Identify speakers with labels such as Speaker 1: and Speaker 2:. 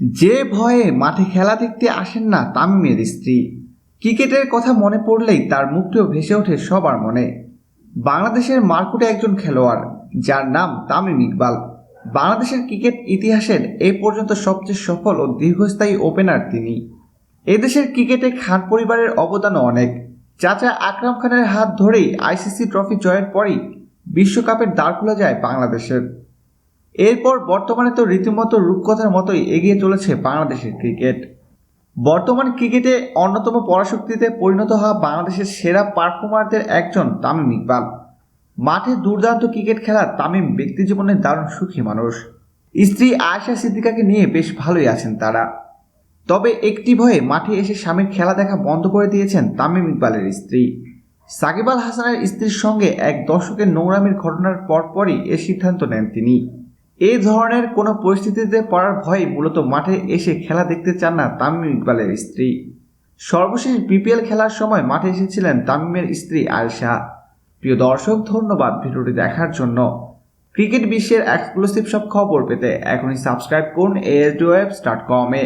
Speaker 1: যে ভয়ে মাঠে খেলা দেখতে আসেন না তামিমের স্ত্রী। ক্রিকেটের কথা মনে পড়লেই তার মুখটিও ভেসে ওঠে সবার মনে। বাংলাদেশের মারকুটে একজন খেলোয়াড়, যার নাম তামিম ইকবাল। বাংলাদেশের ক্রিকেট ইতিহাসের এ পর্যন্ত সবচেয়ে সফল ও দীর্ঘস্থায়ী ওপেনার তিনি। এদেশের ক্রিকেটে খান পরিবারের অবদানও অনেক। চাচা আকরাম খানের হাত ধরেই আইসিসি ট্রফি জয়ের পরই বিশ্বকাপের দ্বার খুলে যায় বাংলাদেশের। এরপর বর্তমানে তো রীতিমতো রূপকথার মতোই এগিয়ে চলেছে বাংলাদেশের ক্রিকেট। বর্তমান ক্রিকেটে অন্যতম পরাশক্তিতে পরিণত হওয়া বাংলাদেশের সেরা পারফর্মারদের একজন তামিম ইকবাল। মাঠে দুর্দান্ত ক্রিকেট খেলা তামিম ব্যক্তিজীবনে দারুণ সুখী মানুষ। স্ত্রী আয়েশা সিদ্দিকাকে নিয়ে বেশ ভালোই আছেন তারা। তবে একটি ভয়ে মাঠে এসে স্বামীর খেলা দেখা বন্ধ করে দিয়েছেন তামিম ইকবালের স্ত্রী। সাকিব আল হাসানের স্ত্রীর সঙ্গে এক দশকের নোংরামির ঘটনার পরপরই এ সিদ্ধান্ত নেন তিনি। এই ধরনের কোনো পরিস্থিতিতে পড়ার ভয়ে মূলত মাঠে এসে খেলা দেখতে চান না তামিম ইকবালের স্ত্রী। সর্বশেষ বিপিএল খেলার সময় মাঠে এসেছিলেন তামিমের স্ত্রী আয়শা। প্রিয় দর্শক, ধন্যবাদ ভিডিওটি দেখার জন্য। ক্রিকেট বিশ্বের এক্সক্লুসিভ সব খবর পেতে এখনই সাবস্ক্রাইব করুন এএসডি ওয়েব ডট কমে